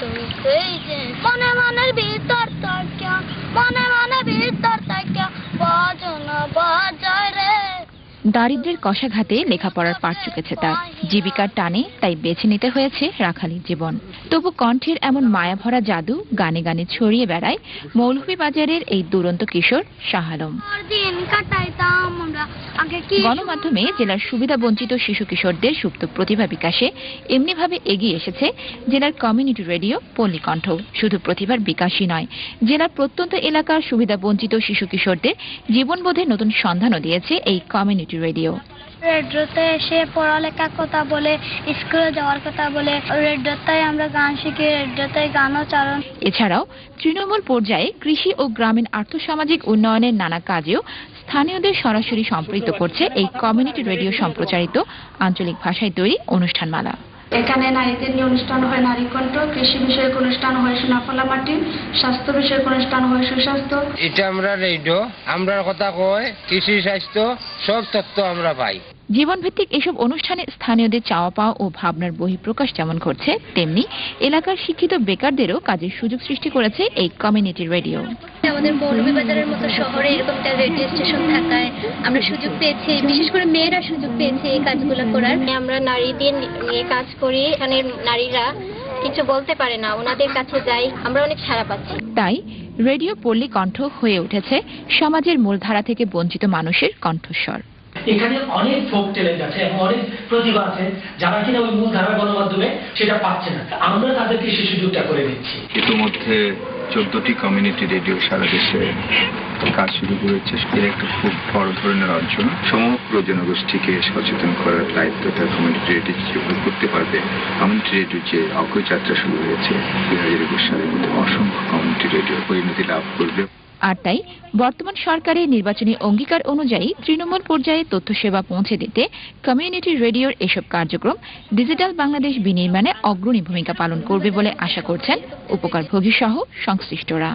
Don't say it. Mona, Mona, baby. দারিদ্র্যের কষাঘাতে লেখাপড়ার পাঠ চুকেছে তার। জীবিকার টানে তাই বেছে নিতে হয়েছে রাখালির জীবন। তবু কণ্ঠের এমন মায়াভরা জাদু গানে গানে ছড়িয়ে বেড়ায় মৌলভীবাজারের এই দুরন্ত কিশোর শাহ আলম। আর দিন কাটাইতাম আমরা। আগে কি গণমাধ্যমে জেলার সুবিধা বঞ্চিত শিশু কিশোরদের সুপ্ত প্রতিভা বিকাশে এমনিভাবে এগিয়ে এসেছে জেলার কমিউনিটি রেডিও পল্লীকণ্ঠ। শুধু প্রতিভার বিকাশই নয় জেলার প্রত্যন্ত এলাকার সুবিধা বঞ্চিত শিশু কিশোরদের জীবনবোধের নতুন সন্ধানও দিয়েছে এই কমিউনিটি রেডিও রেডিওতে এসে পড়ালেখার কথা বলে স্কুলে যাওয়ার কথা বলে রেডিওতে আমরা গান শিখি রেডিওতে গানও চালন এছাড়াও তৃণমূল পর্যায়ে কৃষি ও গ্রামীণ আর্থসামাজিক উন্নয়নের নানা কাজেও স্থানীয়দের সরাসরি সম্পৃক্ত করছে এই কমিউনিটি রেডিও সম্প্রচারিত আঞ্চলিক ভাষায় তৈরি অনুষ্ঠানমালা। এখানে নারীদের নিয়ে অনুষ্ঠান হয় নারী কণ্ঠ কৃষি বিষয়ক অনুষ্ঠান হয় সোনাফলা মাটি স্বাস্থ্য বিষয়ক অনুষ্ঠান হয় সুস্বাস্থ্য। এটা আমরা রেডিও আমরা কথা কয় কৃষি স্বাস্থ্য সব তথ্য আমরা পাই। জীবনভিত্তিক এসব অনুষ্ঠানে স্থানীয়দের চাওয়া পাওয়া ও ভাবনার বহিঃপ্রকাশ যেমন ঘটছে তেমনি এলাকার শিক্ষিত বেকারদেরও কাজের সুযোগ সৃষ্টি করেছে এই কমিউনিটি রেডিও আমাদের মৌলভীবাজারের মতো শহরে এরকম একটা রেডিও স্টেশন থাকায় আমরা সুযোগ পেয়েছি। বিশেষ করে মেয়েরা সুযোগ পেয়েছে এই কাজগুলো করার। আমরা নারীদের নিয়ে কাজ করি। এখানে নারীরা কিছু বলতে পারে না ওনাদের কাছে যাই আমরা অনেক সাড়া পাচ্ছি। তাই রেডিও পল্লী কণ্ঠ হয়ে উঠেছে সমাজের মূলধারা থেকে বঞ্চিত মানুষের কণ্ঠস্বর। এখানে অনেক ফোক ট্যালেন্ট আছে এবং অনেক প্রতিভা আছে, যারা কিনা ওই মূল ধারা গণমাধ্যমে সেটা পাচ্ছে না। আমরা তাদেরকে সে সুযোগটা করে দিচ্ছি। ইতিমধ্যে চোদ্দটি কমিউনিটি রেডিও সারা দেশে কাজ শুরু করেছে। এর একটা খুব বড় ধরনের অর্জন। সমগ্র জনগোষ্ঠীকে সচেতন করার দায়িত্ব তার কমিউনিটি রেডিও যেভাবে করতে পারবে। কমিউনিটি রেডিও যে অগ্রযাত্রা শুরু হয়েছে, দুই হাজার একুশ সালের মধ্যে অসংখ্য কমিউনিটি রেডিও পরিণতি লাভ করবে। আর তাই বর্তমান সরকারের নির্বাচনী অঙ্গীকার অনুযায়ী তৃণমূল পর্যায়ে তথ্য সেবা পৌঁছে দিতে কমিউনিটি রেডিওর এসব কার্যক্রম ডিজিটাল বাংলাদেশ বিনির্মাণে অগ্রণী ভূমিকা পালন করবে বলে আশা করছেন উপকারভোগী সহ সংশ্লিষ্টরা।